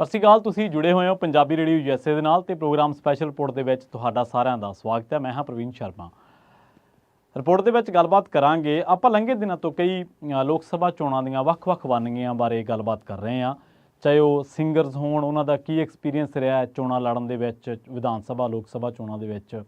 ਸਤਿ ਸ਼੍ਰੀ ਅਕਾਲ, ਤੁਸੀਂ ਜੁੜੇ ਹੋਏ ਹੋ ਪੰਜਾਬੀ ਰੇਡੀਓ ਯੂਐਸਏ ਦੇ ਨਾਲ ਤੇ ਪ੍ਰੋਗਰਾਮ ਸਪੈਸ਼ਲ ਰਿਪੋਰਟ ਦੇ ਵਿੱਚ ਤੁਹਾਡਾ ਸਾਰਿਆਂ ਦਾ ਸਵਾਗਤ ਹੈ। ਮੈਂ ਹਾਂ ਪ੍ਰਵੀਨ ਸ਼ਰਮਾ। ਰਿਪੋਰਟ ਦੇ ਵਿੱਚ ਗੱਲਬਾਤ ਕਰਾਂਗੇ। ਆਪਾਂ ਲੰਘੇ ਦਿਨਾਂ ਤੋਂ ਕਈ ਲੋਕ ਸਭਾ ਚੋਣਾਂ ਦੀਆਂ ਵੱਖ-ਵੱਖ ਵੰਨਗੀਆਂ ਬਾਰੇ ਗੱਲਬਾਤ ਕਰ ਰਹੇ ਹਾਂ। ਚਾਹੇ ਉਹ ਸਿੰਗਰਸ ਹੋਣ, ਉਹਨਾਂ ਦਾ ਕੀ ਐਕਸਪੀਰੀਅੰਸ ਰਿਹਾ ਚੋਣਾਂ ਲੜਨ ਦੇ ਵਿੱਚ, ਵਿਧਾਨ ਸਭਾ, ਲੋਕ ਸਭਾ ਚੋਣਾਂ ਦੇ ਵਿੱਚ।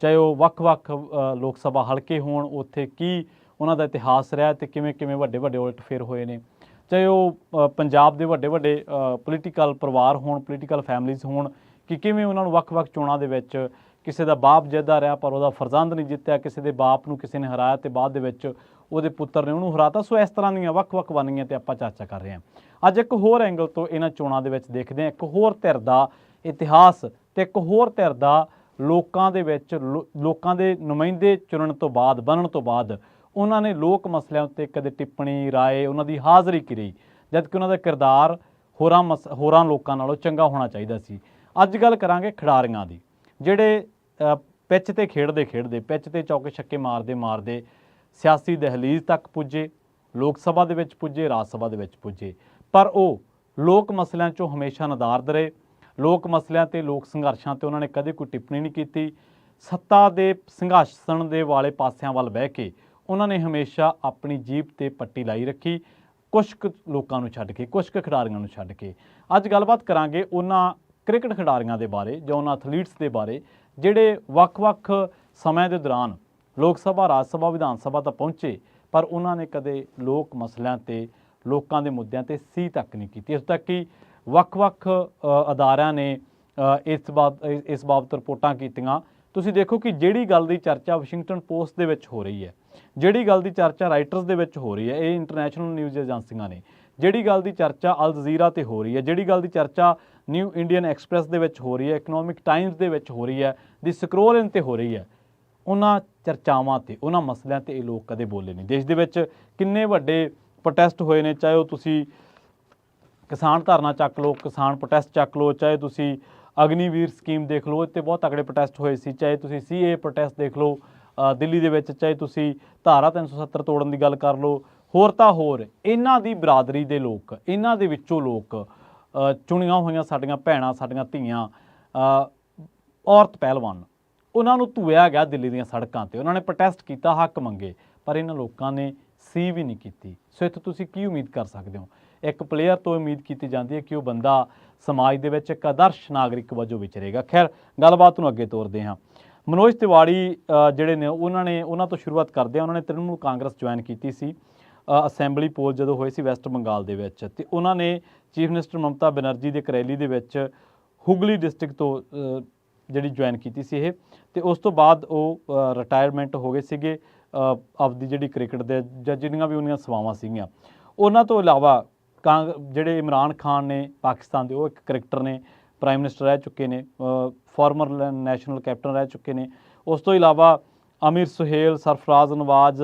ਚਾਹੇ ਉਹ ਵੱਖ-ਵੱਖ ਲੋਕ ਸਭਾ ਹਲਕੇ ਹੋਣ, ਉੱਥੇ ਕੀ ਉਹਨਾਂ ਦਾ ਇਤਿਹਾਸ ਰਿਹਾ ਤੇ ਕਿਵੇਂ-ਕਿਵੇਂ ਵੱਡੇ-ਵੱਡੇ ਉਲਟ ਫੇਰ ਹੋਏ ਨੇ। ਚਾਹੇ ਉਹ ਪੰਜਾਬ ਦੇ ਵੱਡੇ-ਵੱਡੇ ਪੋਲੀਟੀਕਲ ਪਰਿਵਾਰ ਹੋਣ ਪੋਲੀਟੀਕਲ ਫੈਮਲੀਜ਼ ਹੋਣ, ਕਿ ਕਿਵੇਂ ਉਹਨਾਂ ਨੂੰ ਵੱਖ-ਵੱਖ ਚੋਣਾਂ ਦੇ ਵਿੱਚ ਕਿਸੇ ਦਾ ਬਾਪ ਜਿੱਤਦਾ ਰਿਹਾ ਪਰ ਉਹਦਾ ਫਰਜ਼ੰਦ ਨਹੀਂ ਜਿੱਤਿਆ, ਕਿਸੇ ਦੇ ਬਾਪ ਨੂੰ ਕਿਸੇ ਨੇ ਹਰਾਇਆ ਤੇ ਬਾਅਦ ਦੇ ਵਿੱਚ ਉਹਦੇ ਪੁੱਤਰ ਨੇ ਉਹਨੂੰ ਹਰਾਤਾ। ਸੋ ਇਸ ਤਰ੍ਹਾਂ ਦੀਆਂ ਵੱਖ-ਵੱਖ ਵੰਨਗੀਆਂ ਤੇ ਆਪਾਂ ਚਰਚਾ ਕਰ ਰਹੇ ਹਾਂ। ਅੱਜ ਇੱਕ ਹੋਰ ਐਂਗਲ ਤੋਂ ਇਹਨਾਂ ਚੋਣਾਂ ਦੇ ਵਿੱਚ ਦੇਖਦੇ ਹਾਂ। ਇੱਕ ਹੋਰ ਧਿਰ ਦਾ ਇਤਿਹਾਸ ਤੇ ਇੱਕ ਹੋਰ ਧਿਰ ਦਾ ਲੋਕਾਂ ਦੇ ਵਿੱਚ, ਲੋ- ਲੋਕਾਂ ਦੇ ਨੁਮਾਇੰਦੇ ਚੁਣਨ ਤੋਂ ਬਾਅਦ, ਬਣਨ ਤੋਂ ਬਾਅਦ ਉਹਨਾਂ ਨੇ ਲੋਕ ਮਸਲਿਆਂ ਉੱਤੇ ਕਦੇ ਟਿੱਪਣੀ ਰਾਏ ਉਹਨਾਂ ਦੀ ਹਾਜ਼ਰੀ ਕਰੀ ਜਦ ਕਿ ਉਹਨਾਂ ਦਾ ਕਿਰਦਾਰ ਹੋਰਾਂ ਮਸ- ਹੋਰਾਂ ਲੋਕਾਂ ਨਾਲੋਂ ਚੰਗਾ ਹੋਣਾ ਚਾਹੀਦਾ ਸੀ। ਅੱਜ ਗੱਲ ਕਰਾਂਗੇ ਖਿਡਾਰੀਆਂ ਦੀ ਜਿਹੜੇ ਅ, ਪਿੱਚ ਤੇ ਖੇਡਦੇ ਖੇਡਦੇ ਪਿੱਚ ਤੇ ਚੌਕੇ ਛੱਕੇ ਮਾਰਦੇ ਮਾਰਦੇ ਸਿਆਸੀ ਦਹਲੀਜ਼ ਤੱਕ ਪੁੱਜੇ ਲੋਕ ਸਭਾ ਦੇ ਵਿੱਚ ਪੁੱਜੇ ਰਾਜ ਸਭਾ ਦੇ ਵਿੱਚ ਪੁੱਜੇ। ਪਰ ਉਹ ਲੋਕ ਮਸਲਿਆਂ 'ਚੋਂ ਹਮੇਸ਼ਾ ਨਦਾਰਦ ਰਹੇ। ਲੋਕ ਮਸਲਿਆਂ ਤੇ ਲੋਕ ਸੰਘਰਸ਼ਾਂ ਤੇ ਉਹਨਾਂ ਨੇ ਕਦੇ ਕੋਈ ਟਿੱਪਣੀ ਨਹੀਂ ਕੀਤੀ। ਸੱਤਾ ਦੇ ਸੰਘਰਸ਼ਣ ਦੇ ਵਾਲੇ ਪਾਸਿਆਂ ਵੱਲ ਬਹਿ ਕੇ ਉਹਨਾਂ ਨੇ ਹਮੇਸ਼ਾ ਆਪਣੀ ਜੀਬ ਤੇ ਪੱਟੀ ਲਾਈ ਰੱਖੀ ਕੁਝ ਕੁ ਲੋਕਾਂ ਨੂੰ ਛੱਡ ਕੇ ਕੁਝ ਕੁ ਖਿਡਾਰੀਆਂ ਨੂੰ ਛੱਡ ਕੇ। ਅੱਜ ਗੱਲਬਾਤ ਕਰਾਂਗੇ ਉਹਨਾਂ ਕ੍ਰਿਕਟ ਖਿਡਾਰੀਆਂ ਦੇ ਬਾਰੇ ਜਾਂ ਉਹਨਾਂ ਐਥਲੀਟਸ ਦੇ ਬਾਰੇ, ਜਿਹੜੇ ਵੱਖ-ਵੱਖ ਸਮੇਂ ਦੇ ਦੌਰਾਨ ਲੋਕ ਸਭਾ, ਰਾਜ ਸਭਾ, ਵਿਧਾਨ ਸਭਾ ਤੱਕ ਪਹੁੰਚੇ, ਪਰ ਉਹਨਾਂ ਨੇ ਕਦੇ ਲੋਕ ਮਸਲਿਆਂ ਤੇ, ਲੋਕਾਂ ਦੇ ਮੁੱਦਿਆਂ ਤੇ ਸੀ ਤੱਕ ਨਹੀਂ ਕੀਤੀ। ਇਸ ਤੱਕ ਕਿ ਵੱਖ-ਵੱਖ ਅਦਾਰਿਆਂ ਨੇ ਇਸ ਬਾਤ ਇਸ ਬਾਬਤ ਰਿਪੋਰਟਾਂ ਕੀਤੀਆਂ। ਤੁਸੀਂ ਦੇਖੋ ਕਿ ਜਿਹੜੀ ਗੱਲ ਦੀ ਚਰਚਾ ਵਾਸ਼ਿੰਗਟਨ ਪੋਸਟ ਦੇ ਵਿੱਚ ਹੋ ਰਹੀ ਹੈ ਜਿਹੜੀ ਗੱਲ ਦੀ ਚਰਚਾ ਰਾਈਟਰਸ ਦੇ ਵਿੱਚ ਹੋ ਰਹੀ ਹੈ, ਇਹ ਇੰਟਰਨੈਸ਼ਨਲ ਨਿਊਜ਼ ਏਜੰਸੀਆਂ ਨੇ। ਜਿਹੜੀ ਗੱਲ ਦੀ ਚਰਚਾ ਅਲ ਜਜ਼ੀਰਾ ਤੇ ਹੋ ਰਹੀ ਹੈ, ਜਿਹੜੀ ਗੱਲ ਦੀ ਚਰਚਾ ਨਿਊ ਇੰਡੀਅਨ ਐਕਸਪ੍ਰੈਸ ਦੇ ਵਿੱਚ ਹੋ ਰਹੀ ਹੈ ਇਕਨੋਮਿਕ ਟਾਈਮਜ਼ ਦੇ ਵਿੱਚ ਹੋ ਰਹੀ ਹੈ, ਦੀ ਸਕਰੋਲ ਇਨ ਤੇ ਹੋ ਰਹੀ ਹੈ, ਉਹਨਾਂ ਚਰਚਾਵਾਂ ਤੇ, ਉਹਨਾਂ ਮਸਲਿਆਂ ਤੇ ਇਹ ਲੋਕ ਕਦੇ ਬੋਲੇ ਨਹੀਂ। ਦੇਸ਼ ਦੇ ਵਿੱਚ ਕਿੰਨੇ ਵੱਡੇ ਪ੍ਰੋਟੈਸਟ ਹੋਏ ਨੇ, ਚਾਹੇ ਉਹ ਤੁਸੀਂ ਕਿਸਾਨ ਧਰਨਾ ਚੱਕ ਲਓ, ਕਿਸਾਨ ਪ੍ਰੋਟੈਸਟ ਚੱਕ ਲਓ, ਚਾਹੇ ਤੁਸੀਂ ਅਗਨੀਵੀਰ ਸਕੀਮ ਦੇਖ ਲਓ ਇੱਥੇ ਬਹੁਤ ਤਕੜੇ ਪ੍ਰੋਟੈਸਟ ਹੋਏ ਸੀ, ਚਾਹੇ ਤੁਸੀਂ ਸੀਏ ਪ੍ਰੋਟੈਸਟ ਦੇਖ ਲਓ ਦਿੱਲੀ ਦੇ ਵਿੱਚ, ਚਾਹੇ ਤੁਸੀਂ ਧਾਰਾ 370 ਤੋੜਨ ਦੀ ਗੱਲ ਕਰ ਲਓ, ਹੋਰ ਤਾਂ ਹੋਰ, ਇਹਨਾਂ ਦੀ ਬਰਾਦਰੀ ਦੇ ਲੋਕ, ਇਹਨਾਂ ਦੇ ਵਿੱਚੋਂ ਲੋਕ ਚੁਣੀਆਂ ਹੋਈਆਂ ਸਾਡੀਆਂ ਭੈਣਾਂ, ਸਾਡੀਆਂ ਧੀਆਂ ਔਰਤ ਪਹਿਲਵਾਨ, ਉਹਨਾਂ ਨੂੰ ਧੂਇਆ ਗਿਆ ਦਿੱਲੀ ਦੀਆਂ ਸੜਕਾਂ ਤੇ। ਉਹਨਾਂ ਨੇ ਪ੍ਰੋਟੈਸਟ ਕੀਤਾ, ਹੱਕ ਮੰਗੇ, ਪਰ ਇਹਨਾਂ ਲੋਕਾਂ ਨੇ ਸੀ ਵੀ ਨਹੀਂ ਕੀਤੀ। ਸੋ ਇੱਥੇ ਤੁਸੀਂ ਕੀ ਉਮੀਦ ਕਰ ਸਕਦੇ ਹੋ? ਇੱਕ ਪਲੇਅਰ ਤੋਂ ਉਮੀਦ ਕੀਤੀ ਜਾਂਦੀ ਹੈ ਕਿ ਉਹ ਬੰਦਾ ਸਮਾਜ ਦੇ ਵਿੱਚ ਇੱਕ ਆਦਰਸ਼ ਨਾਗਰਿਕ ਵਜੋਂ ਵਿਚਰੇਗਾ। ਖੈਰ, ਗੱਲਬਾਤ ਨੂੰ ਅੱਗੇ ਤੋਰਦੇ ਹਾਂ। ਮਨੋਜ ਤਿਵਾੜੀ ਜਿਹੜੇ ਨੇ, ਉਹਨਾਂ ਨੇ, ਉਹਨਾਂ ਤੋਂ ਸ਼ੁਰੂਆਤ ਕਰਦੇ ਆ। ਉਹਨਾਂ ਨੇ ਤ੍ਰਿਣਮੂਲ ਕਾਂਗਰਸ ਜੁਆਇਨ ਕੀਤੀ ਸੀ ਅਸੈਂਬਲੀ ਪੋਲ ਜਦੋਂ ਹੋਏ ਸੀ ਵੈਸਟ ਬੰਗਾਲ ਦੇ ਵਿੱਚ। ਤੇ ਉਹਨਾਂ ਨੇ ਚੀਫ ਮਿਨਿਸਟਰ ਮਮਤਾ ਬੈਨਰਜੀ ਦੇ ਕਰੈਲੀ ਦੇ ਵਿੱਚ ਹੁਗਲੀ ਡਿਸਟ੍ਰਿਕਟ ਤੋਂ ਜਿਹੜੀ ਜੁਆਇਨ ਕੀਤੀ ਸੀ ਇਹ। ਤੇ ਉਸ ਤੋਂ ਬਾਅਦ ਉਹ ਰਿਟਾਇਰਮੈਂਟ ਹੋ ਗਏ ਸੀਗੇ ਆਪਦੀ ਜਿਹੜੀ ਕ੍ਰਿਕਟ ਦੇ, ਜਾਂ ਜਿਹੜੀਆਂ ਵੀ ਉਹਨੀਆਂ ਸੇਵਾਵਾਂ ਸੀਗੀਆਂ। ਉਹਨਾਂ ਤੋਂ ਇਲਾਵਾ ਕਾਂਗ, ਜਿਹੜੇ ਇਮਰਾਨ ਖਾਨ ਨੇ, ਪਾਕਿਸਤਾਨ ਦੇ, ਉਹ ਇੱਕ ਕ੍ਰਿਕਟਰ ਨੇ ਪ੍ਰਾਈਮ ਮਿਨਿਸਟਰ ਰਹਿ ਚੁੱਕੇ ਨੇ ਫਾਰਮਰ ਨੈਸ਼ਨਲ ਕੈਪਟਨ ਰਹਿ ਚੁੱਕੇ ਨੇ। ਉਸ ਤੋਂ ਇਲਾਵਾ ਅਮੀਰ ਸੁਹੇਲ, ਸਰਫਰਾਜ਼ ਨਵਾਜ਼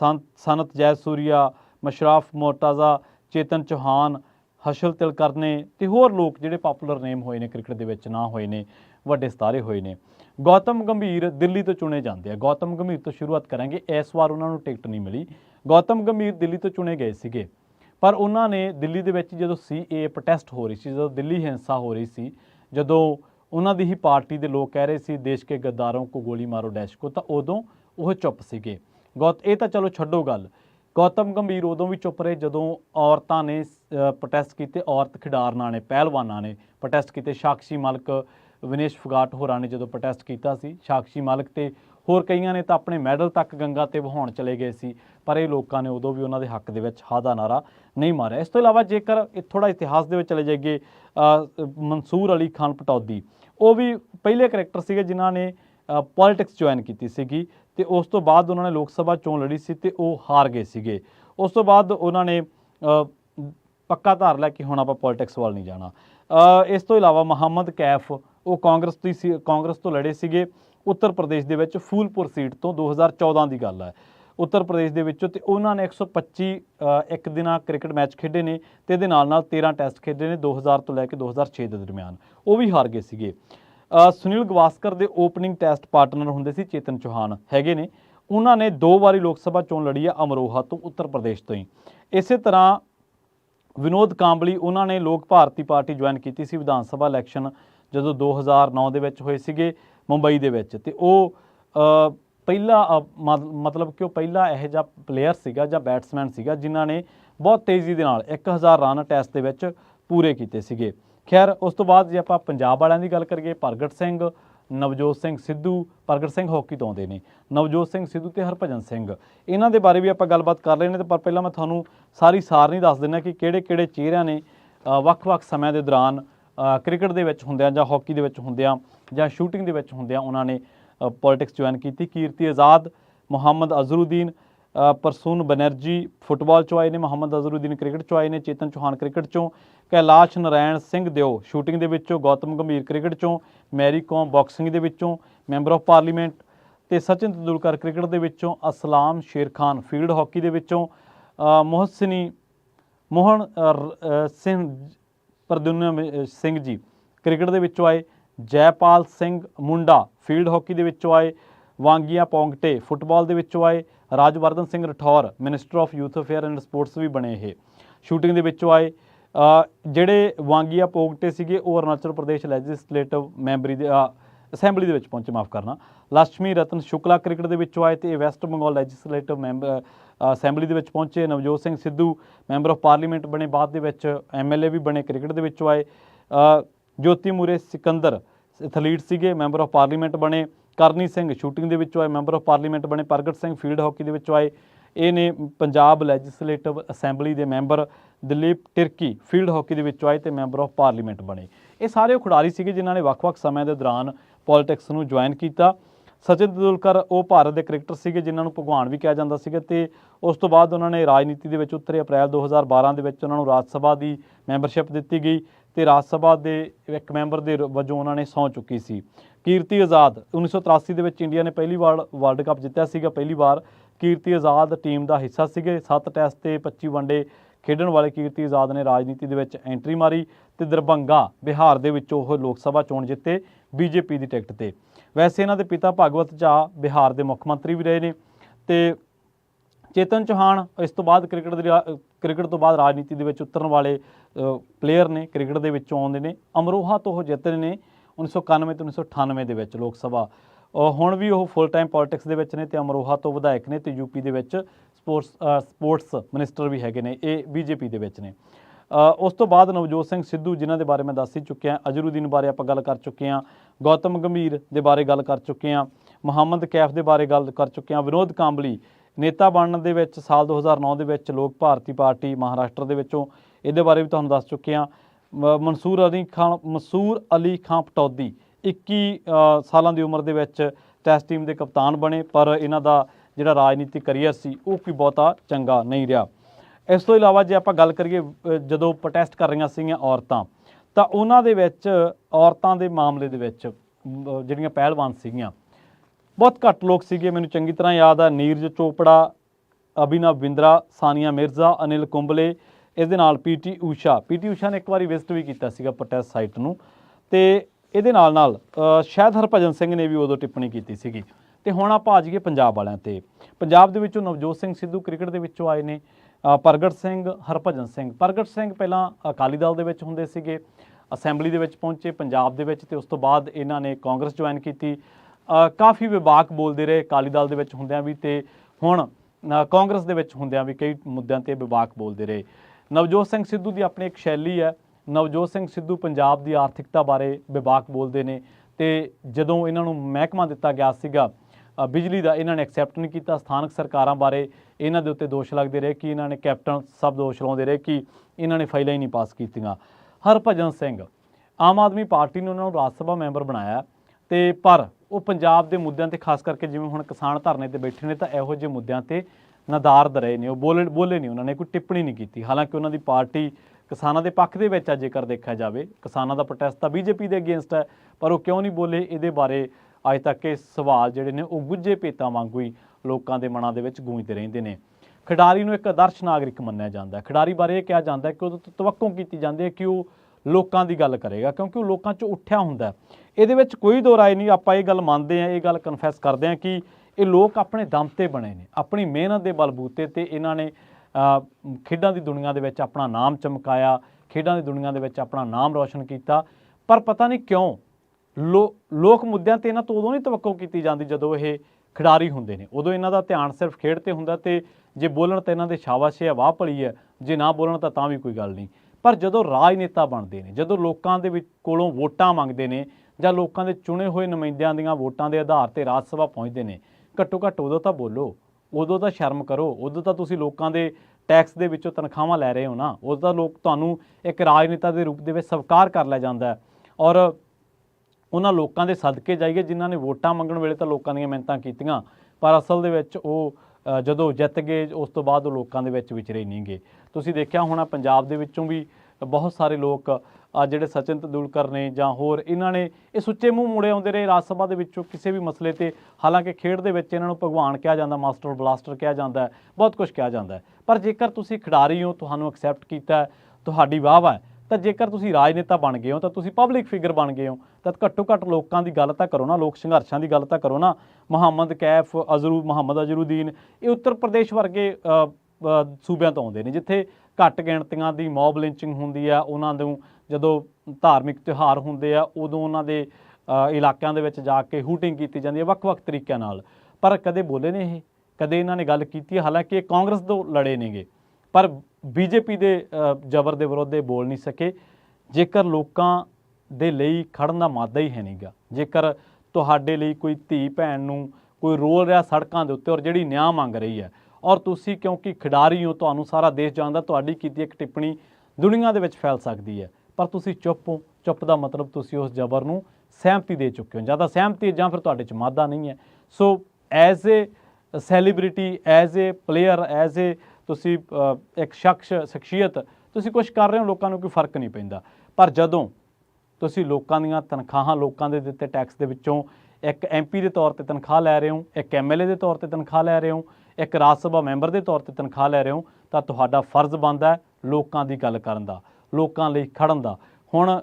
ਸੰਤ ਸਨਤ ਜੈਸੂਰੀਆ, ਮਸ਼ਰਾਫ ਮੋਰਤਾਜ਼ਾ, ਚੇਤਨ ਚੌਹਾਨ, ਹਸ਼ਲ ਤਿਲਕਰਨੇ ਤੇ ਹੋਰ ਲੋਕ ਜਿਹੜੇ ਪਪੂਲਰ ਨੇਮ ਹੋਏ ਨੇ ਕ੍ਰਿਕਟ ਦੇ ਵਿੱਚ, ਨਾ ਹੋਏ ਨੇ, ਵੱਡੇ ਸਿਤਾਰੇ ਹੋਏ ਨੇ। ਗੌਤਮ ਗੰਭੀਰ ਦਿੱਲੀ ਤੋਂ ਚੁਣੇ ਜਾਂਦੇ ਆ। ਗੌਤਮ ਗੰਭੀਰ ਤੋਂ ਸ਼ੁਰੂਆਤ ਕਰਾਂਗੇ। ਇਸ ਵਾਰ ਉਹਨਾਂ ਨੂੰ ਟਿਕਟ ਨਹੀਂ ਮਿਲੀ। ਗੌਤਮ ਗੰਭੀਰ ਦਿੱਲੀ ਤੋਂ ਚੁਣੇ ਗਏ ਸੀਗੇ। ਪਰ ਉਹਨਾਂ ਨੇ ਦਿੱਲੀ ਦੇ ਵਿੱਚ ਜਦੋਂ ਸੀਏ ਪ੍ਰੋਟੈਸਟ ਹੋ ਰਹੀ ਸੀ, ਜਦੋਂ ਦਿੱਲੀ ਹਿੰਸਾ ਹੋ ਰਹੀ ਸੀ, ਜਦੋਂ ਉਹਨਾਂ ਦੀ ਹੀ ਪਾਰਟੀ ਦੇ ਲੋਕ ਕਹਿ ਰਹੇ ਸੀ, ਦੇਸ਼ ਕੇ ਗੱਦਾਰੋਂ ਕੋ ਗੋਲੀ ਮਾਰੋ ਡੈਸ਼ ਕੋ, ਤਾਂ ਉਦੋਂ ਉਹ ਚੁੱਪ ਸੀਗੇ। ਗੌਤ, ਇਹ ਤਾਂ ਚਲੋ ਛੱਡੋ ਗੱਲ। ਗੌਤਮ ਗੰਭੀਰ ਉਦੋਂ ਵੀ ਚੁੱਪ ਰਹੇ ਜਦੋਂ ਔਰਤਾਂ ਨੇ ਪ੍ਰੋਟੈਸਟ ਕੀਤੇ, ਔਰਤ ਖਿਡਾਰਨਾਂ ਨੇ, ਪਹਿਲਵਾਨਾਂ ਨੇ ਪ੍ਰੋਟੈਸਟ ਕੀਤੇ। ਸਾਕਸ਼ੀ ਮਲਕ ਵਿਨੇਸ਼ ਫਗਾਟ ਹੋਰਾਂ ਨੇ ਜਦੋਂ ਪ੍ਰੋਟੈਸਟ ਕੀਤਾ ਸੀ, ਸਾਕਸ਼ੀ ਮਲਕ ਤੇ ਹੋਰ ਕਈਆਂ ਨੇ ਤਾਂ ਆਪਣੇ ਮੈਡਲ ਤੱਕ ਗੰਗਾ ਤੇ ਵਹਾਉਣ ਚਲੇ ਗਏ ਸੀ, ਪਰ ਇਹ ਲੋਕਾਂ ਨੇ ਉਦੋਂ ਵੀ ਉਹਨਾਂ ਦੇ ਹੱਕ ਦੇ ਵਿੱਚ ਹਾ ਦਾ ਨਾਰਾ ਨਹੀਂ ਮਾਰਿਆ। ਇਸ ਤੋਂ ਇਲਾਵਾ ਜੇਕਰ ਇਹ ਥੋੜਾ ਇਤਿਹਾਸ ਦੇ ਵਿੱਚ ਚਲੇ ਜਾਈਏ ਮਨਸੂਰ ਅਲੀ ਖਾਨ ਪਟੌਦੀ, ਉਹ ਵੀ ਪਹਿਲੇ ਕਰੈਕਟਰ ਸੀਗੇ ਜਿਨ੍ਹਾਂ ਨੇ ਪੋਲਿਟਿਕਸ ਜੁਆਇਨ ਕੀਤੀ ਸੀਗੀ ਤੇ ਉਸ ਤੋਂ ਬਾਅਦ ਉਹਨਾਂ ਨੇ ਲੋਕ ਸਭਾ ਚੋਣ ਲੜੀ ਸੀ ਤੇ ਉਹ ਹਾਰ ਗਏ ਸੀਗੇ। ਉਸ ਤੋਂ ਬਾਅਦ ਉਹਨਾਂ ਨੇ ਪੱਕਾ ਧਾਰ ਲੈ ਕਿ ਹੁਣ ਆਪਾਂ ਪੋਲਿਟਿਕਸ ਵੱਲ ਨਹੀਂ ਜਾਣਾ। ਇਸ ਤੋਂ ਇਲਾਵਾ ਮੁਹੰਮਦ ਕੈਫ, ਉਹ ਕਾਂਗਰਸ ਦੀ ਸੀ, ਕਾਂਗਰਸ ਤੋਂ ਲੜੇ ਸੀਗੇ। ਉੱਤਰ ਪ੍ਰਦੇਸ਼ ਦੇ ਵਿੱਚ ਫੂਲਪੁਰ ਸੀਟ ਤੋਂ 2014 ਦੀ ਗੱਲ ਹੈ। ਉੱਤਰ ਪ੍ਰਦੇਸ਼ ਦੇ ਵਿੱਚੋਂ ਤੇ ਉਹਨਾਂ ਨੇ 125 ਅ, ਇੱਕ ਦਿਨਾਂ ਕ੍ਰਿਕਟ ਮੈਚ ਖੇਡੇ ਨੇ ਤੇ ਇਹਦੇ ਨਾਲ ਨਾਲ 13 ਟੈਸਟ ਖੇਡੇ ਨੇ 2000 ਤੋਂ ਲੈ ਕੇ 2006 ਦੇ ਦਰਮਿਆਨ। ਉਹ ਵੀ ਹਾਰ ਗਏ ਸੀਗੇ। ਸੁਨੀਲ ਗਵਾਸਕਰ ਦੇ ਓਪਨਿੰਗ ਟੈਸਟ ਪਾਰਟਨਰ ਹੁੰਦੇ ਸੀ ਚੇਤਨ ਚੌਹਾਨ ਹੈਗੇ ਨੇ। ਉਹਨਾਂ ਨੇ ਦੋ ਵਾਰੀ ਲੋਕ ਸਭਾ ਚੋਣ ਲੜੀ ਆ ਅਮਰੋਹਾ ਤੋਂ ਉੱਤਰ ਪ੍ਰਦੇਸ਼ ਤੋਂ ਹੀ। ਇਸੇ ਤਰ੍ਹਾਂ ਵਿਨੋਦ ਕਾਂਬਲੀ ਉਹਨਾਂ ਨੇ ਲੋਕ ਭਾਰਤੀ ਪਾਰਟੀ ਜੁਆਇਨ ਕੀਤੀ ਸੀ ਵਿਧਾਨ ਸਭਾ ਇਲੈਕਸ਼ਨ ਜਦੋਂ 2009 ਦੇ ਵਿੱਚ ਹੋਏ ਸੀਗੇ। ਮੁੰਬਈ ਦੇ ਵਿੱਚ ਤੇ ਉਹ ਪਹਿਲਾ ਅ, ਮਤਲਬ ਕਿ ਉਹ ਪਹਿਲਾ ਇਹੋ ਜਿਹਾ ਪਲੇਅਰ ਸੀਗਾ ਜਾਂ ਬੈਟਸਮੈਨ ਸੀਗਾ ਜਿਨ੍ਹਾਂ ਨੇ ਬਹੁਤ ਤੇਜ਼ੀ ਦੇ ਨਾਲ 1000 ਰਨ ਟੈਸਟ ਦੇ ਵਿੱਚ ਪੂਰੇ ਕੀਤੇ ਸੀਗੇ। ਖੈਰ ਉਸ ਤੋਂ ਬਾਅਦ ਜੇ ਆਪਾਂ ਪੰਜਾਬ ਵਾਲਿਆਂ ਦੀ ਗੱਲ ਕਰੀਏ ਪ੍ਰਗਟ ਸਿੰਘ ਨਵਜੋਤ ਸਿੰਘ ਸਿੱਧੂ ਪ੍ਰਗਟ ਸਿੰਘ ਹਾਕੀ ਤੋਂ ਆਉਂਦੇ ਨੇ। ਨਵਜੋਤ ਸਿੰਘ ਸਿੱਧੂ ਤੇ ਹਰਭਜਨ ਸਿੰਘ। ਇਹਨਾਂ ਦੇ ਬਾਰੇ ਵੀ ਆਪਾਂ ਗੱਲਬਾਤ ਕਰ ਲੈਣੇ ਤੇ ਪਰ ਪਹਿਲਾਂ ਮੈਂ ਤੁਹਾਨੂੰ ਸਾਰੀ ਸਾਰਨੀ ਦੱਸ ਦਿੰਦਾ ਕਿ ਕਿਹੜੇ-ਕਿਹੜੇ ਚਿਹਰਿਆਂ ਨੇ ਵੱਖ-ਵੱਖ ਸਮਿਆਂ ਦੇ ਦੌਰਾਨ ਕ੍ਰਿਕਟ ਦੇ ਵਿੱਚ ਹੁੰਦਿਆਂ ਜਾਂ ਹਾਕੀ ਦੇ ਵਿੱਚ ਹੁੰਦਿਆਂ ਜਾਂ ਸ਼ੂਟਿੰਗ ਦੇ ਵਿੱਚ ਹੁੰਦਿਆਂ ਉਹਨਾਂ ਨੇ ਪੋਲਿਟਿਕਸ ਜੁਆਇਨ ਕੀਤੀ। ਕੀਰਤੀ ਆਜ਼ਾਦ ਮੁਹੰਮਦ ਅਜ਼ਰੂਦੀਨ ਪਰਸੂਨ ਬਨਰਜੀ ਫੁੱਟਬਾਲ ਚੋਂ ਆਏ ਨੇ ਮੁਹੰਮਦ ਅਜ਼ਰੂਦੀਨ ਕ੍ਰਿਕਟ ਚੋਂ ਆਏ ਨੇ ਚੇਤਨ ਚੌਹਾਨ ਕ੍ਰਿਕਟ ਚੋਂ ਕੈਲਾਸ਼ ਨਰਾਇਣ ਸਿੰਘ ਦਿਓ ਸ਼ੂਟਿੰਗ ਦੇ ਵਿੱਚੋਂ ਗੌਤਮ ਗੰਭੀਰ ਕ੍ਰਿਕਟ ਚੋਂ ਮੈਰੀ ਕੌਮ ਬਾਕਸਿੰਗ ਦੇ ਵਿੱਚੋਂ ਮੈਂਬਰ ਆਫ ਪਾਰਲੀਮੈਂਟ ਤੇ ਸਚਿਨ ਤੰਦੂਲਕਰ ਕ੍ਰਿਕਟ ਦੇ ਵਿੱਚੋਂ ਅਸਲਾਮ ਸ਼ੇਰ ਖਾਨ ਫੀਲਡ ਹਾਕੀ ਦੇ ਵਿੱਚੋਂ ਅ, ਮੁਹਸਿਨੀ ਮੋਹਨ ਸਿੰਘ ਪ੍ਰਦੁਨ ਸਿੰਘ ਜੀ। ਕ੍ਰਿਕਟ ਦੇ ਵਿੱਚੋਂ ਆਏ ਜੈਪਾਲ ਸਿੰਘ ਮੁੰਡਾ, ਫੀਲਡ ਹਾਕੀ ਦੇ ਵਿੱਚੋਂ ਆਏ ਵਾਂਗੀਆਂ ਪੌਂਗਟੇ, ਫੁੱਟਬਾਲ ਦੇ ਵਿੱਚੋਂ ਆਏ Rajyavardhan Singh Rathore minister of youth affair and sports ਵੀ ਬਣੇ ਇਹ। ਸ਼ੂਟਿੰਗ ਦੇ ਵਿੱਚੋਂ ਆਏ ਜਿਹੜੇ ਵਾਂਗੀਆ ਪੌਂਗਟੇ ਸੀਗੇ, ਉਹ ਅਰੁਣਾਚਲ ਪ੍ਰਦੇਸ਼ ਲੈਜਿਸਲੇਟਿਵ ਮੈਂਬਰੀ ਦੇ ਅਸੈਂਬਲੀ ਦੇ ਵਿੱਚ ਪਹੁੰਚੇ, ਮਾਫ ਕਰਨਾ। ਲక్ష్ਮੀ ਰਤਨ ਸ਼ੁਕਲਾ ਕ੍ਰਿਕਟ ਦੇ ਵਿੱਚੋਂ ਆਏ ਤੇ west Bengal legislative member assembly ਦੇ ਵਿੱਚ ਪਹੁੰਚੇ Navjot Singh Sidhu, member of parliament ਬਣੇ ਬਾਅਦ ਦੇ ਵਿੱਚ ਐਮਐਲਏ ਵੀ ਬਣੇ, ਕ੍ਰਿਕਟ ਦੇ ਵਿੱਚੋਂ ਆਏ। ਜੋਤੀ ਮੂਰੇ ਸਿਕੰਦਰ ਐਥਲੀਟ ਸੀਗੇ, ਮੈਂਬਰ ਆਫ ਪਾਰਲੀਮੈਂਟ ਬਣੇ। ਕਰਨੀ ਸਿੰਘ ਸ਼ੂਟਿੰਗ ਦੇ ਵਿੱਚੋਂ ਆਏ, ਮੈਂਬਰ ਆਫ ਪਾਰਲੀਮੈਂਟ ਬਣੇ। ਪ੍ਰਗਟ ਸਿੰਘ ਫੀਲਡ ਹਾਕੀ ਦੇ ਵਿੱਚੋਂ ਆਏ। ਇਹ ਨੇ ਪੰਜਾਬ ਲੈਜਿਸਲੇਟਿਵ ਅਸੈਂਬਲੀ ਦੇ member Dilip Tirkey field hockey ਦੇ ਵਿੱਚੋਂ ਆਏ ਤੇ ਮੈਂਬਰ ਆਫ ਪਾਰਲੀਮੈਂਟ ਬਣੇ। ਇਹ ਸਾਰੇ ਉਹ ਖਿਡਾਰੀ ਸੀਗੇ ਜਿਨ੍ਹਾਂ ਨੇ ਵੱਖ-ਵੱਖ ਸਮੇਂ ਦੇ ਦੌਰਾਨ ਪੋਲਿਟਿਕਸ ਨੂੰ ਜੁਆਇਨ ਕੀਤਾ। ਸਚਿਨ ਤੰਦੂਲਕਰ, ਉਹ ਭਾਰਤ ਦੇ ਕ੍ਰਿਕਟਰ ਸੀਗੇ, ਜਿਨ੍ਹਾਂ ਨੂੰ ਭਗਵਾਨ ਵੀ ਕਿਹਾ ਜਾਂਦਾ ਸੀਗਾ ਤੇ ਉਸ ਤੋਂ ਬਾਅਦ ਉਹਨਾਂ ਨੇ ਰਾਜਨੀਤੀ ਦੇ ਵਿੱਚ ਉਤਰੇ। ਅਪ੍ਰੈਲ 2012 ਦੇ ਵਿੱਚ ਉਹਨਾਂ ਨੂੰ ਰਾਜ ਸਭਾ ਦੀ ਮੈਂਬਰਸ਼ਿਪ ਦਿੱਤੀ ਗਈ ਤੇ ਰਾਜ ਸਭਾ ਦੇ ਇੱਕ ਮੈਂਬਰ ਦੇ ਰ- ਵਜੋਂ ਉਹਨਾਂ ਨੇ ਸਹੁੰ ਚੁੱਕੀ ਸੀ। ਕੀਰਤੀ ਆਜ਼ਾਦ 1983 ਦੇ ਵਿੱਚ ਇੰਡੀਆ ਨੇ ਪਹਿਲੀ ਵਾਰ, ਵਰਲਡ ਕੱਪ ਜਿੱਤਿਆ ਸੀਗਾ। ਪਹਿਲੀ ਵਾਰ ਕੀਰਤੀ ਆਜ਼ਾਦ ਟੀਮ ਦਾ ਹਿੱਸਾ ਸੀਗੇ। 7 ਟੈਸਟ ਤੇ 25 ਵਨਡੇ ਖੇਡਣ ਵਾਲੇ ਕੀਰਤੀ ਆਜ਼ਾਦ ਨੇ ਰਾਜਨੀਤੀ ਦੇ ਵਿੱਚ ਐਂਟਰੀ ਮਾਰੀ ਤੇ ਦਰਭੰਗਾ, ਬਿਹਾਰ ਦੇ ਵਿੱਚ ਉਹ ਲੋਕ ਸਭਾ ਚੋਣ ਜਿੱਤੇ, ਬੀਜੇਪੀ ਦੀ ਟਿਕਟ ਤੇ। ਵੈਸੇ ਇਹਨਾਂ ਦੇ ਪਿਤਾ ਭਗਵਤ ਝਾ ਬਿਹਾਰ ਦੇ ਮੁੱਖ ਮੰਤਰੀ ਵੀ ਰਹੇ ਨੇ ਤੇ ਚੇਤਨ ਚੌਹਾਨ ਇਸ ਤੋਂ ਬਾਅਦ ਕ੍ਰਿਕਟ ਦੇ ਰਾ- ਕ੍ਰਿਕਟ ਤੋਂ ਬਾਅਦ ਰਾਜਨੀਤੀ ਦੇ ਵਿੱਚ ਉਤਰਨ ਵਾਲੇ ਪਲੇਅਰ ਨੇ ਕ੍ਰਿਕਟ ਦੇ ਵਿੱਚੋਂ ਆਉਂਦੇ ਨੇ। ਅਮਰੋਹਾ ਤੋਂ ਉਹ ਜਿੱਤਦੇ ਨੇ 1991 ਤੇ 1998 ਦੇ ਵਿੱਚ ਲੋਕ ਸਭਾ। ਹੁਣ ਵੀ ਉਹ ਫੁੱਲ ਟਾਈਮ ਪੋਲਿਟਿਕਸ ਦੇ ਵਿੱਚ ਨੇ ਤੇ ਅਮਰੋਹਾ ਤੋਂ ਵਿਧਾਇਕ ਨੇ ਤੇ ਯੂਪੀ ਦੇ ਵਿੱਚ ਸਪੋਰਟਸ ਸਪੋਰਟਸ ਮਿਨਿਸਟਰ ਵੀ ਹੈਗੇ ਨੇ, ਇਹ ਬੀਜੇਪੀ ਦੇ ਵਿੱਚ ਨੇ। ਉਸ ਤੋਂ ਬਾਅਦ ਨਵਜੋਤ ਸਿੰਘ ਸਿੱਧੂ, ਜਿਨ੍ਹਾਂ ਦੇ ਬਾਰੇ ਮੈਂ ਦੱਸ ਹੀ ਚੁੱਕਿਆ, ਅਜਰੂਦੀਨ ਬਾਰੇ ਆਪਾਂ ਗੱਲ ਕਰ ਚੁੱਕੇ ਹਾਂ। ਗੌਤਮ ਗੰਭੀਰ ਦੇ ਬਾਰੇ ਗੱਲ ਕਰ ਚੁੱਕੇ ਹਾਂ। ਮੁਹੰਮਦ ਕੈਫ ਦੇ ਬਾਰੇ ਗੱਲ ਕਰ ਚੁੱਕੇ ਹਾਂ। ਵਿਨੋਦ ਕਾਂਬਲੀ, ਨੇਤਾ ਬਣਨ ਦੇ ਵਿੱਚ ਸਾਲ 2009 ਦੇ ਵਿੱਚ ਲੋਕ ਭਾਰਤੀ ਪਾਰਟੀ ਮਹਾਰਾਸ਼ਟਰ ਦੇ ਵਿੱਚੋਂ ਇਹਦੇ ਬਾਰੇ ਵੀ ਤੁਹਾਨੂੰ ਦੱਸ ਚੁੱਕੇ ਹਾਂ। ਮਨਸੂਰ ਅਲੀ ਖਾਨ, ਮਨਸੂਰ ਅਲੀ ਖਾਨ ਪਟੌਦੀ 21 ਸਾਲਾਂ ਦੀ ਉਮਰ ਦੇ ਵਿੱਚ ਟੈਸਟ ਟੀਮ ਦੇ ਕਪਤਾਨ ਬਣੇ, ਪਰ ਇਹਨਾਂ ਦਾ ਜਿਹੜਾ ਰਾਜਨੀਤਿਕ ਕਰੀਅਰ ਸੀ, ਉਹ ਕੋਈ ਬਹੁਤਾ ਚੰਗਾ ਨਹੀਂ ਰਿਹਾ। ਇਸ ਤੋਂ ਇਲਾਵਾ ਜੇ ਆਪਾਂ ਗੱਲ ਕਰੀਏ ਜਦੋਂ ਪ੍ਰੋਟੈਸਟ ਕਰ ਰਹੀਆਂ ਸੀਗੀਆਂ ਔਰਤਾਂ ਤਾਂ ਉਹਨਾਂ ਦੇ ਵਿੱਚ, ਔਰਤਾਂ ਦੇ ਮਾਮਲੇ ਦੇ ਵਿੱਚ ਜਿਹੜੀਆਂ ਪਹਿਲਵਾਨ ਸੀਗੀਆਂ, ਬਹੁਤ ਘੱਟ ਲੋਕ ਸੀਗੇ। ਮੈਨੂੰ ਚੰਗੀ ਤਰ੍ਹਾਂ ਯਾਦ ਆ, ਨੀਰਜ ਚੋਪੜਾ, ਅਭਿਨਵ ਬਿੰਦਰਾ, ਸਾਨੀਆ ਮਿਰਜ਼ਾ, ਅਨਿਲ ਕੁੰਬਲੇ ਇਸ ਦੇ ਨਾਲ ਪੀਟੀ ਊਸ਼ਾ। ਪੀਟੀ ਊਸ਼ਾ ਨੇ ਇੱਕ ਵਾਰੀ ਵਿਜ਼ਿਟ ਵੀ ਕੀਤਾ ਸੀਗਾ ਪ੍ਰੋਟੈਸਟ ਸਾਈਟ ਨੂੰ। ਤੇ ਇਹਦੇ ਨਾਲ ਨਾਲ ਸ਼ਾਇਦ ਹਰਭਜਨ ਸਿੰਘ ਨੇ ਵੀ ਉਦੋਂ ਟਿੱਪਣੀ ਕੀਤੀ ਸੀਗੀ। ਤੇ ਹੁਣ ਆਪਾਂ ਆ ਜਾਈਏ ਪੰਜਾਬ ਵਾਲਿਆਂ ਤੇ। ਪੰਜਾਬ ਦੇ ਵਿੱਚੋਂ ਨਵਜੋਤ ਸਿੰਘ ਸਿੱਧੂ ਕ੍ਰਿਕਟ ਦੇ ਵਿੱਚੋਂ ਆਏ ਨੇ। ਪ੍ਰਗਟ ਸਿੰਘ, ਹਰਭਜਨ ਸਿੰਘ। ਪ੍ਰਗਟ ਸਿੰਘ ਪਹਿਲਾਂ ਅਕਾਲੀ ਦਲ ਦੇ ਵਿੱਚ ਹੁੰਦੇ ਸੀਗੇ, ਅਸੈਂਬਲੀ ਦੇ ਵਿੱਚ ਪਹੁੰਚੇ, ਪੰਜਾਬ ਦੇ ਵਿੱਚ, ਤੇ ਉਸ ਤੋਂ ਬਾਅਦ ਇਹਨਾਂ ਨੇ ਕਾਂਗਰਸ ਜੁਆਇਨ ਕੀਤੀ। ਕਾਫੀ ਵਿਵਾਕ ਬੋਲਦੇ ਰਹੇ ਅਕਾਲੀ ਦਲ ਦੇ ਵਿੱਚ ਹੁੰਦਿਆਂ ਵੀ, ਤੇ ਹੁਣ ਕਾਂਗਰਸ ਦੇ ਵਿੱਚ ਹੁੰਦਿਆਂ ਵੀ ਕਈ ਮੁੱਦਿਆਂ ਤੇ ਵਿਵਾਕ ਬੋਲਦੇ ਰਹੇ। ਨਵਜੋਤ ਸਿੰਘ ਸਿੱਧੂ ਦੀ ਆਪਣੀ ਇੱਕ ਸ਼ੈਲੀ ਹੈ। ਨਵਜੋਤ ਸਿੰਘ ਸਿੱਧੂ ਪੰਜਾਬ ਦੀ ਆਰਥਿਕਤਾ ਬਾਰੇ ਵਿਵਾਕ ਬੋਲਦੇ ਨੇ, ਤੇ ਜਦੋਂ ਇਹਨਾਂ ਨੂੰ ਮਹਿਕਮਾ ਦਿੱਤਾ ਗਿਆ ਸੀਗਾ ਬਿਜਲੀ ਦਾ ਇਹਨਾਂ ਨੇ ਐਕਸੈਪਟ ਨਹੀਂ ਕੀਤਾ। ਸਥਾਨਕ ਸਰਕਾਰਾਂ ਬਾਰੇ ਇਹਨਾਂ ਦੇ ਉੱਤੇ ਦੋਸ਼ ਲੱਗਦੇ ਰਹੇ ਕਿ ਇਹਨਾਂ ਨੇ ਕੈਪਟਨ ਸਭ ਦੋਸ਼ ਲਾਉਂਦੇ ਰਹੇ ਕਿ ਇਹਨਾਂ ਨੇ ਫਾਈਲਾਂ ਹੀ ਨਹੀਂ ਪਾਸ ਕੀਤੀਆਂ। ਹਰਭਜਨ ਸਿੰਘ, ਆਮ ਆਦਮੀ ਪਾਰਟੀ ਨੇ ਉਹਨਾਂ ਨੂੰ ਰਾਜ ਸਭਾ ਮੈਂਬਰ ਬਣਾਇਆ ਤੇ ਪਰ ਉਹ ਪੰਜਾਬ ਦੇ ਮੁੱਦਿਆਂ ਤੇ ਖਾਸ ਕਰਕੇ ਜਿਵੇਂ ਹੁਣ ਕਿਸਾਨ ਧਰਨੇ ਤੇ ਬੈਠੇ ਨੇ ਤਾਂ ਇਹੋ ਜਿਹੇ ਮੁੱਦਿਆਂ ਤੇ ਨਦਾਰਦ ਰਹੇ ਨੇ। ਉਹ ਬੋਲੇ ਬੋਲੇ ਨਹੀਂ ਉਹਨਾਂ ਨੇ, ਕੋਈ ਟਿੱਪਣੀ ਨਹੀਂ ਕੀਤੀ। ਹਾਲਾਂਕਿ ਉਹਨਾਂ ਦੀ ਪਾਰਟੀ ਕਿਸਾਨਾਂ ਦੇ ਪੱਖ ਦੇ ਵਿੱਚ ਆ ਜੇਕਰ ਦੇਖਿਆ ਜਾਵੇ, ਕਿਸਾਨਾਂ ਦਾ ਪ੍ਰੋਟੈਸਟ ਤਾਂ ਬੀਜੇਪੀ ਦੇ ਅਗੇਂਸਟ ਹੈ, ਪਰ ਉਹ ਕਿਉਂ ਨਹੀਂ ਬੋਲੇ? ਇਹਦੇ ਬਾਰੇ ਅੱਜ ਤੱਕ ਇਹ ਸਵਾਲ ਜਿਹੜੇ ਨੇ ਉਹ ਗੁੱਝੇ ਪੇਤਾਂ ਵਾਂਗੂ ਹੀ ਲੋਕਾਂ ਦੇ ਮਨਾਂ ਦੇ ਵਿੱਚ ਗੂੰਜਦੇ ਰਹਿੰਦੇ ਨੇ। ਖਿਡਾਰੀ ਨੂੰ ਇੱਕ ਆਦਰਸ਼ ਨਾਗਰਿਕ ਮੰਨਿਆ ਜਾਂਦਾ ਹੈ। ਖਿਡਾਰੀ ਬਾਰੇ ਇਹ ਕਿਹਾ ਜਾਂਦਾ ਹੈ ਕਿ ਉਹਦੇ ਤੋਂ ਤਵੱਕੋਂ ਕੀਤੀ ਜਾਂਦੀ ਹੈ ਕਿ ਉਹ ਲੋਕਾਂ ਦੀ ਗੱਲ ਕਰੇਗਾ ਕਿਉਂਕਿ ਉਹ ਲੋਕਾਂ 'ਚੋਂ ਉੱਠਿਆ ਹੁੰਦਾ ਇਹਦੇ ਵਿੱਚ ਕੋਈ ਦੋ ਰਾਏ ਨਹੀਂ, ਆਪਾਂ ਇਹ ਗੱਲ ਮੰਨਦੇ ਹਾਂ, ਇਹ ਗੱਲ ਕਨਫੈਸ ਕਰਦੇ ਹਾਂ ਕਿ ਇਹ ਲੋਕ ਆਪਣੇ ਦਮ ਤੇ ਬਣੇ ਨੇ, ਆਪਣੀ ਮਿਹਨਤ ਦੇ ਬਲਬੂਤੇ ਤੇ ਇਹਨਾਂ ਨੇ ਖੇਡਾਂ ਦੀ ਦੁਨੀਆ ਦੇ ਵਿੱਚ ਆਪਣਾ ਨਾਮ ਚਮਕਾਇਆ, ਖੇਡਾਂ ਦੀ ਦੁਨੀਆ ਦੇ ਵਿੱਚ ਆਪਣਾ ਨਾਮ ਰੌਸ਼ਨ ਕੀਤਾ। ਪਰ ਪਤਾ ਨਹੀਂ ਕਿਉਂ ਲੋਕ ਮੁੱਦਿਆਂ ਤੇ ਇਹਨਾਂ ਤੋਂ ਉਦੋਂ ਨਹੀਂ ਤਵੱਕੋ ਕੀਤੀ ਜਾਂਦੀ ਜਦੋਂ ਇਹ ਖਿਡਾਰੀ ਹੁੰਦੇ ਨੇ। ਉਦੋਂ ਇਹਨਾਂ ਦਾ ਧਿਆਨ ਸਿਰਫ ਖੇਡ ਤੇ ਹੁੰਦਾ ਤੇ ਜੇ ਬੋਲਣ ਤਾਂ ਇਹਨਾਂ ਦੇ ਸ਼ਾਬਾਸ਼ ਹੈ, ਵਾਹ ਭਲੀ ਹੈ, ਜੇ ਨਾ ਬੋਲਣ ਤਾਂ ਤਾਂ ਵੀ ਕੋਈ ਗੱਲ ਨਹੀਂ। ਪਰ ਜਦੋਂ ਰਾਜਨੇਤਾ ਬਣਦੇ ਨੇ, ਜਦੋਂ ਲੋਕਾਂ ਦੇ ਵਿੱਚ ਕੋਲੋਂ ਵੋਟਾਂ ਮੰਗਦੇ ਨੇ ਜਾਂ ਲੋਕਾਂ ਦੇ ਚੁਣੇ ਹੋਏ ਨੁਮਾਇੰਦਿਆਂ ਦੀਆਂ ਵੋਟਾਂ ਦੇ ਆਧਾਰ ਤੇ ਰਾਜ ਸਭਾ ਪਹੁੰਚਦੇ ਨੇ ਘੱਟੋ ਘੱਟ ਉਦੋਂ ਤਾਂ ਬੋਲੋ, ਉਦੋਂ ਤਾਂ ਸ਼ਰਮ ਕਰੋ, ਉਦੋਂ ਤਾਂ ਤੁਸੀਂ ਲੋਕਾਂ ਦੇ ਟੈਕਸ ਦੇ ਵਿੱਚੋਂ ਤਨਖਾਹਾਂ ਲੈ ਰਹੇ ਹੋ ਨਾ, ਉਦੋਂ ਤਾਂ ਲੋਕ ਤੁਹਾਨੂੰ ਇੱਕ ਰਾਜਨੇਤਾ ਦੇ ਰੂਪ ਦੇ ਵਿੱਚ ਸਵੀਕਾਰ ਕਰ ਲਿਆ ਜਾਂਦਾ ਔਰ ਉਹਨਾਂ ਲੋਕਾਂ ਦੇ ਸਦਕੇ ਜਾਈਏ, ਜਿਨ੍ਹਾਂ ਨੇ ਵੋਟਾਂ ਮੰਗਣ ਵੇਲੇ ਤਾਂ ਲੋਕਾਂ ਦੀਆਂ ਮਿਹਨਤਾਂ ਕੀਤੀਆਂ, ਪਰ ਅਸਲ ਦੇ ਵਿੱਚ ਉਹ ਜਦੋਂ ਜਿੱਤ ਗਏ, ਉਸ ਤੋਂ ਬਾਅਦ ਉਹ ਲੋਕਾਂ ਦੇ ਵਿੱਚ ਵਿਚਰੇ ਨਹੀਂ ਗਏ। ਤੁਸੀਂ ਦੇਖਿਆ ਹੋਣਾ, ਪੰਜਾਬ ਦੇ ਵਿੱਚੋਂ ਵੀ ਬਹੁਤ ਸਾਰੇ ਲੋਕ ਆ ਜਿਹੜੇ ਸਚਿਨ ਤੰਦੂਲਕਰ ਨੇ ਜਾਂ ਹੋਰ, ਇਹਨਾਂ ਨੇ ਇਹ ਸੁੱਚੇ ਮੂੰਹ ਮੁੜੇ ਆਉਂਦੇ ਰਹੇ ਰਾਜ ਸਭਾ ਦੇ ਵਿੱਚੋਂ, ਕਿਸੇ ਵੀ ਮਸਲੇ ਤੇ, ਹਾਲਾਂਕਿ ਖੇਡ ਦੇ ਵਿੱਚ ਇਹਨਾਂ ਨੂੰ ਭਗਵਾਨ ਕਿਹਾ ਜਾਂਦਾ, ਮਾਸਟਰ ਬਲਾਸਟਰ ਕਿਹਾ ਜਾਂਦਾ ਬਹੁਤ ਕੁਝ ਕਿਹਾ ਜਾਂਦਾ ਪਰ ਜੇਕਰ ਤੁਸੀਂ ਖਿਡਾਰੀ ਹੋ, ਤੁਹਾਨੂੰ ਐਕਸੈਪਟ ਕੀਤਾ ਤੁਹਾਡੀ ਵਾਹ ਹੈ ਤਾਂ ਜੇਕਰ ਤੁਸੀਂ ਰਾਜਨੇਤਾ ਬਣ ਗਏ ਹੋ, ਤਾਂ ਤੁਸੀਂ ਪਬਲਿਕ ਫਿਗਰ ਬਣ ਗਏ ਹੋ, ਤਾਂ ਘੱਟੋ ਘੱਟ ਲੋਕਾਂ ਦੀ ਗੱਲ ਤਾਂ ਕਰੋ ਨਾ, ਲੋਕ ਸੰਘਰਸ਼ਾਂ ਦੀ ਗੱਲ ਤਾਂ ਕਰੋ ਨਾ। ਮੁਹੰਮਦ ਕੈਫ, ਅਜ਼ਰੂ, ਮੁਹੰਮਦ ਅਜ਼ਰੂਦੀਨ, ਇਹ ਉੱਤਰ ਪ੍ਰਦੇਸ਼ ਵਰਗੇ ਸੂਬਿਆਂ ਤੋਂ ਆਉਂਦੇ ਨੇ, ਜਿੱਥੇ ਘੱਟ ਗਿਣਤੀਆਂ ਦੀ ਮੌਬ ਲਿੰਚਿੰਗ ਹੁੰਦੀ ਆ, ਉਹਨਾਂ ਨੂੰ ਜਦੋਂ ਧਾਰਮਿਕ ਤਿਉਹਾਰ ਹੁੰਦੇ ਆ, ਉਦੋਂ ਉਹਨਾਂ ਦੇ ਇਲਾਕਿਆਂ ਦੇ ਵਿੱਚ ਜਾ ਕੇ ਹੂਟਿੰਗ ਕੀਤੀ ਜਾਂਦੀ ਹੈ ਵੱਖ-ਵੱਖ ਤਰੀਕਿਆਂ ਨਾਲ। ਪਰ ਕਦੇ ਬੋਲੇ ਨੇ ਇਹ? ਕਦੇ ਇਹਨਾਂ ਨੇ ਗੱਲ ਕੀਤੀ ਹੈ ਹਾਲਾਂਕਿ ਇਹ ਕਾਂਗਰਸ ਤੋਂ ਲੜੇ ਨੇਗੇ। ਪਰ ਬੀਜੇਪੀ ਦੇ ਜ਼ਬਰ ਦੇ ਵਿਰੁੱਧ ਇਹ ਬੋਲ ਨਹੀਂ ਸਕੇ। ਜੇਕਰ ਲੋਕਾਂ ਦੇ ਲਈ ਖੜਨ ਦਾ ਮਾਦਾ ਹੀ ਹੈ ਨਹੀਂਗਾ। ਜੇਕਰ ਤੁਹਾਡੇ ਲਈ ਕੋਈ ਧੀ, ਭੈਣ ਨੂੰ ਕੋਈ ਰੋਲ ਰਿਹਾ ਸੜਕਾਂ ਦੇ ਉੱਤੇ ਔਰ ਜਿਹੜੀ ਨਿਆਂ ਮੰਗ ਰਹੀ ਹੈ, ਔਰ ਤੁਸੀਂ ਕਿਉਂਕਿ ਖਿਡਾਰੀ ਹੋ, ਤੁਹਾਨੂੰ ਸਾਰਾ ਦੇਸ਼ ਜਾਣਦਾ, ਤੁਹਾਡੀ ਕੀਤੀ ਇੱਕ ਟਿੱਪਣੀ ਦੁਨੀਆ ਦੇ ਵਿੱਚ ਫੈਲ ਸਕਦੀ ਹੈ। ਪਰ ਤੁਸੀਂ ਚੁੱਪ ਹੋ। ਚੁੱਪ ਦਾ ਮਤਲਬ ਤੁਸੀਂ ਉਸ ਜ਼ਬਰ ਨੂੰ ਸਹਿਮਤੀ ਦੇ ਚੁੱਕੇ ਹੋ। ਜਾਂ ਤਾਂ ਸਹਿਮਤੀ ਹੈ ਜਾਂ ਫਿਰ ਤੁਹਾਡੇ 'ਚ ਮਾਦਾ ਨਹੀਂ ਹੈ। So as a celebrity as a player as a ਤੁਸੀਂ ਇੱਕ ਸ਼ਖਸ, ਸ਼ਖਸੀਅਤ, ਤੁਸੀਂ ਕੁਝ ਕਰ ਰਹੇ ਹੋ, ਲੋਕਾਂ ਨੂੰ ਕੋਈ ਫ਼ਰਕ ਨਹੀਂ ਪੈਂਦਾ। ਪਰ ਜਦੋਂ ਤੁਸੀਂ ਲੋਕਾਂ ਦੀਆਂ ਤਨਖਾਹਾਂ ਲੋਕਾਂ ਦੇ ਦਿੱਤੇ ਟੈਕਸ ਦੇ ਵਿੱਚੋਂ, ਇੱਕ ਐਮਪੀ ਦੇ ਤੌਰ ਤੇ ਤਨਖਾਹ ਲੈ ਰਹੇ ਹੋ, ਇੱਕ ਐਮਐਲਏ ਦੇ ਤੌਰ ਤੇ ਤਨਖਾਹ ਲੈ ਰਹੇ ਹੋ, ਇੱਕ ਰਾਜ ਸਭਾ ਮੈਂਬਰ ਦੇ ਤੌਰ ਤੇ ਤਨਖਾਹ ਲੈ ਰਹੇ ਹੋ, ਤਾਂ ਤੁਹਾਡਾ ਫਰਜ਼ ਬਣਦਾ ਲੋਕਾਂ ਦੀ ਗੱਲ ਕਰਨ ਦਾ, ਲੋਕਾਂ ਲਈ ਖੜਨ ਦਾ। ਹੁਣ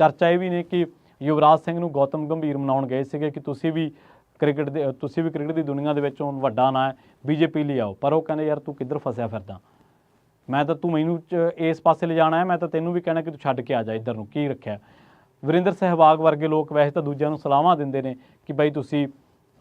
ਚਰਚਾ ਇਹ ਵੀ ਨੇ ਕਿ ਯੁਵਰਾਜ ਸਿੰਘ ਨੂੰ ਗੌਤਮ ਗੰਭੀਰ ਮਨਾਉਣ ਗਏ ਸੀਗੇ ਕਿ ਤੁਸੀਂ ਵੀ ਕ੍ਰਿਕਟ ਦੇ, ਤੁਸੀਂ ਵੀ ਕ੍ਰਿਕਟ ਦੀ ਦੁਨੀਆ ਦੇ ਵਿੱਚ ਹੁਣ, ਵੱਡਾ ਨਾਂ ਹੈ, ਬੀਜੇਪੀ ਲਈ ਆਓ। ਪਰ ਉਹ ਕਹਿੰਦੇ, ਯਾਰ ਤੂੰ ਕਿੱਧਰ ਫਸਿਆ ਫਿਰਦਾ? ਮੈਂ ਤਾਂ ਤੂੰ ਮੈਨੂੰ ਚ- ਇਸ ਪਾਸੇ ਲਿਜਾਣਾ ਹੈ, ਮੈਂ ਤਾਂ ਤੈਨੂੰ ਵੀ ਕਹਿਣਾ ਕਿ ਤੂੰ ਛੱਡ ਕੇ ਆ ਜਾ ਇੱਧਰ ਨੂੰ, ਕੀ ਰੱਖਿਆ? ਵਰਿੰਦਰ ਸਹਿਵਾਗ ਵਰਗੇ ਲੋਕ ਵੈਸੇ ਤਾਂ ਦੂਜਿਆਂ ਨੂੰ ਸਲਾਹਾਂ ਦਿੰਦੇ ਨੇ ਕਿ ਬਈ ਤੁਸੀਂ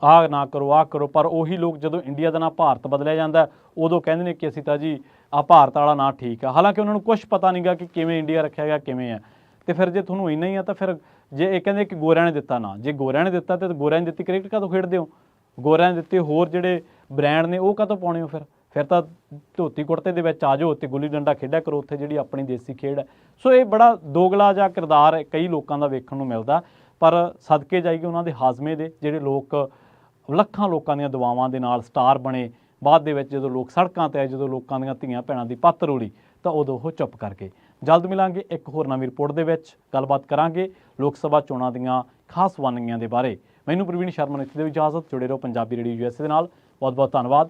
ਆਹ ਨਾ ਕਰੋ, ਆਹ ਕਰੋ, ਪਰ ਉਹੀ ਲੋਕ ਜਦੋਂ ਇੰਡੀਆ ਦਾ ਨਾਂ ਭਾਰਤ ਬਦਲਿਆ ਜਾਂਦਾ ਉਦੋਂ ਕਹਿੰਦੇ ਨੇ ਕਿ ਅਸੀਂ ਤਾਂ ਜੀ ਆ ਭਾਰਤ ਵਾਲਾ ਨਾਂ ਠੀਕ ਆ। ਹਾਲਾਂਕਿ ਉਹਨਾਂ ਨੂੰ ਕੁਝ ਪਤਾ ਨਹੀਂਗਾ ਕਿ ਕਿਵੇਂ ਇੰਡੀਆ ਰੱਖਿਆ ਗਿਆ, ਕਿਵੇਂ ਹੈ। ਤੇ ਫਿਰ ਜੇ ਤੁਹਾਨੂੰ ਇੰਨਾ ਹੀ ਆ ਤਾਂ ਫਿਰ ਜੇ ਇਹ ਕਹਿੰਦੇ ਕਿ ਗੋਰਿਆਂ ਨੇ ਦਿੱਤਾ ਨਾ, ਜੇ ਗੋਰਿਆਂ ਨੇ ਦਿੱਤਾ ਤੇ ਗੋਰਿਆਂ ਨੇ ਦਿੱਤੀ ਕ੍ਰਿਕਟ ਕਾਹਤੋਂ ਖੇਡਦੇ ਹੋ? ਗੋਰਿਆਂ ਨੇ ਦਿੱਤੇ ਹੋਰ ਜਿਹੜੇ ਬ੍ਰਾਂਡ ਨੇ ਉਹ ਕਾਹਤੋਂ ਪਾਉਣੇ ਹੋ ਫਿਰ? ਫਿਰ ਤਾਂ ਧੋਤੀ ਕੁੜਤੇ ਦੇ ਵਿੱਚ ਆ ਜਾਓ ਤੇ ਗੁੱਲੀ ਡੰਡਾ ਖੇਡਿਆ ਕਰੋ, ਉੱਥੇ ਜਿਹੜੀ ਆਪਣੀ ਦੇਸੀ ਖੇਡ ਹੈ। ਸੋ ਇਹ ਬੜਾ ਦੋਗਲਾ ਜਿਹਾ ਕਿਰਦਾਰ ਕਈ ਲੋਕਾਂ ਦਾ ਵੇਖਣ ਨੂੰ ਮਿਲਦਾ, ਪਰ ਸਦਕੇ ਜਾਈਏ ਉਹਨਾਂ ਦੇ ਹਾਜ਼ਮੇ ਦੇ, ਜਿਹੜੇ ਲੋਕ ਲੱਖਾਂ ਲੋਕਾਂ ਦੀਆਂ ਦੁਆਵਾਂ ਦੇ ਨਾਲ ਸਟਾਰ ਬਣੇ, ਬਾਅਦ ਦੇ ਵਿੱਚ ਜਦੋਂ ਲੋਕ ਸੜਕਾਂ ਤੇ ਆਏ, ਜਦੋਂ ਲੋਕਾਂ ਦੀਆਂ ਧੀਆਂ ਭੈਣਾਂ ਦੀ ਪੱਤ ਰੋਲੀ, ਤਾਂ ਉਦੋਂ ਉਹ ਚੁੱਪ ਕਰ ਗਏ ਜਲਦ ਮਿਲਾਂਗੇ ਇੱਕ ਹੋਰ ਨਵੀਂ ਰਿਪੋਰਟ ਦੇ ਵਿੱਚ। ਗੱਲਬਾਤ ਕਰਾਂਗੇ ਲੋਕ ਸਭਾ ਚੋਣਾਂ ਦੀਆਂ ਖਾਸ ਵੰਨਗੀਆਂ ਦੇ ਬਾਰੇ। ਮੈਨੂੰ ਪ੍ਰਵੀਨ ਸ਼ਰਮਾ ਨੂੰ ਇੱਥੇ ਦੇ ਇਜਾਜ਼ਤ। ਜੁੜੇ ਰਹੋ ਪੰਜਾਬੀ ਰੇਡੀਓ ਯੂਐਸਏ ਦੇ ਨਾਲ। ਬਹੁਤ ਬਹੁਤ ਧੰਨਵਾਦ।